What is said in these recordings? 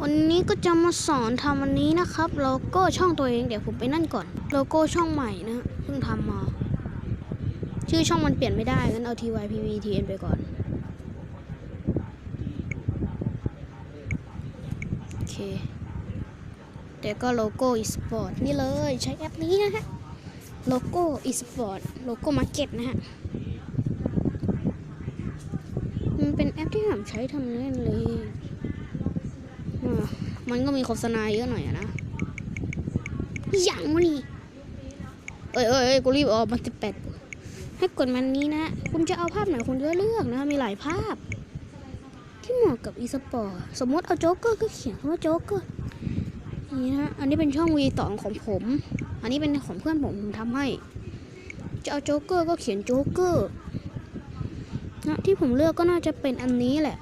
วันนี้ก็จะมาสอนทำวันนี้นะครับโลโก้ช่องตัวเองเดี๋ยวผมไปนั่นก่อนโลโก้ช่องใหม่นะเพิ่งทำมา ชื่อช่องมันเปลี่ยนไม่ได้งั้นเอา TYPVTN ไปก่อนโอเคเดี๋ยวก็โลโก้ e-sport นี่เลยใช้แอปนี้นะฮะโลโก้ e-sport โลโก้มาร์เก็ตนะฮะมันเป็นแอปที่ผมใช้ทำเล่นเลย มันก็มีโฆษณาเยอะหน่อยนะ อย่างวะนี่ เอ้ยเอ้ยเอ้ยกูรีบออกมาสิบแปดให้กดมันนี้นะ คุณจะเอาภาพไหนคุณก็เลือกนะ มีหลายภาพ ที่เหมาะกับอีสปอร์ต สมมติเอาโจ๊กเกอร์ก็เขียนคำว่าโจ๊กเกอร์นี่นะ อันนี้เป็นช่อง V2 ของผม อันนี้เป็นของเพื่อนผมผมทำให้ จะเอาโจ๊กเกอร์ก็เขียนโจ๊กเกอร์นะที่ผมเลือกก็น่าจะเป็นอันนี้แหละ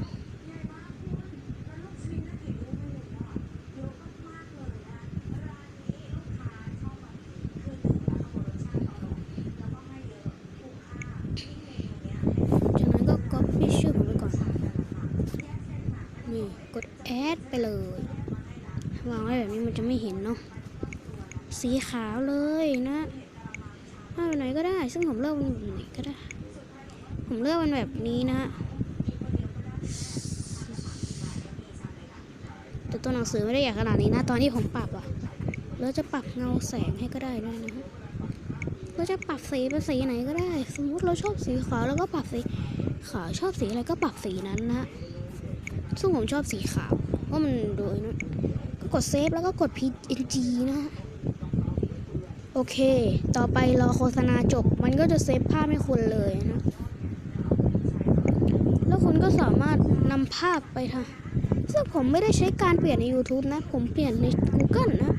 จากนั้นก็ copy ชื่อผมไปก่อน นี่กด add ไปเลยวางไว้แบบนี้มันจะไม่เห็นเนาะสีขาวเลยนะเอาไหนก็ได้ ซึ่งผมเลือกมันไหนก็ได้ ผมเลือกมันแบบนี้นะแต่ตัวหนังสือไม่ได้ใหญ่ขนาดนี้นะ ตอนที่ผมปรับอะเราจะปรับเงาแสงให้ก็ได้ด้วยนะฮะเราจะปรับสีเป็นสีไหนก็ได้ สมมติเราชอบสีขาวเราก็ปรับสีขาวชอบสีอะไรก็ปรับสีนั้นนะฮะ ซึ่งผมชอบสีขาว เพราะมันดูนะก็กดเซฟแล้วก็กด PNG นะฮะโอเค ต่อไปรอโฆษณาจบ มันก็จะเซฟภาพให้คุณเลยนะ แล้วคุณก็สามารถนำภาพไปทำซึ่งผมไม่ได้ใช้การเปลี่ยนใน YouTube นะ ผมเปลี่ยนใน Google นะ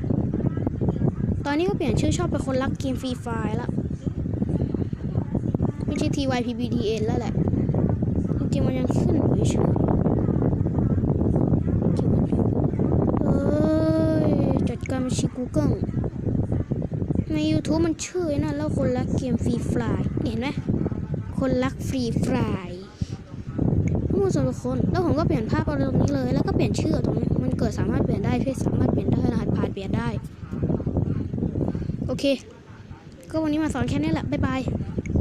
ตอนนี้ก็เปลี่ยนชื่อชอบเป็นคนรักเกมฟรีไฟแล้วไม่ใช่ TYPBTN แล้วแหละ จริงๆมันยังขึ้นอยู่เฉยๆเอ้ย ชิการบัญชี Google ใน YouTube มันชื่อนั่นแล้วคนรักเกมฟรีไฟเห็นไหมคนรักฟรีไฟข้อมูลส่วนบุคคลแล้วผมก็เปลี่ยนภาพเอาตรงนี้เลย แล้วก็เปลี่ยนชื่อตรงนี้มันเกิดสามารถเปลี่ยนได้เพศสามารถเปลี่ยนได้รหัสผ่านเปลี่ยนได้ โอเค ก็วันนี้มาสอนแค่นี้แหละ บ๊ายบาย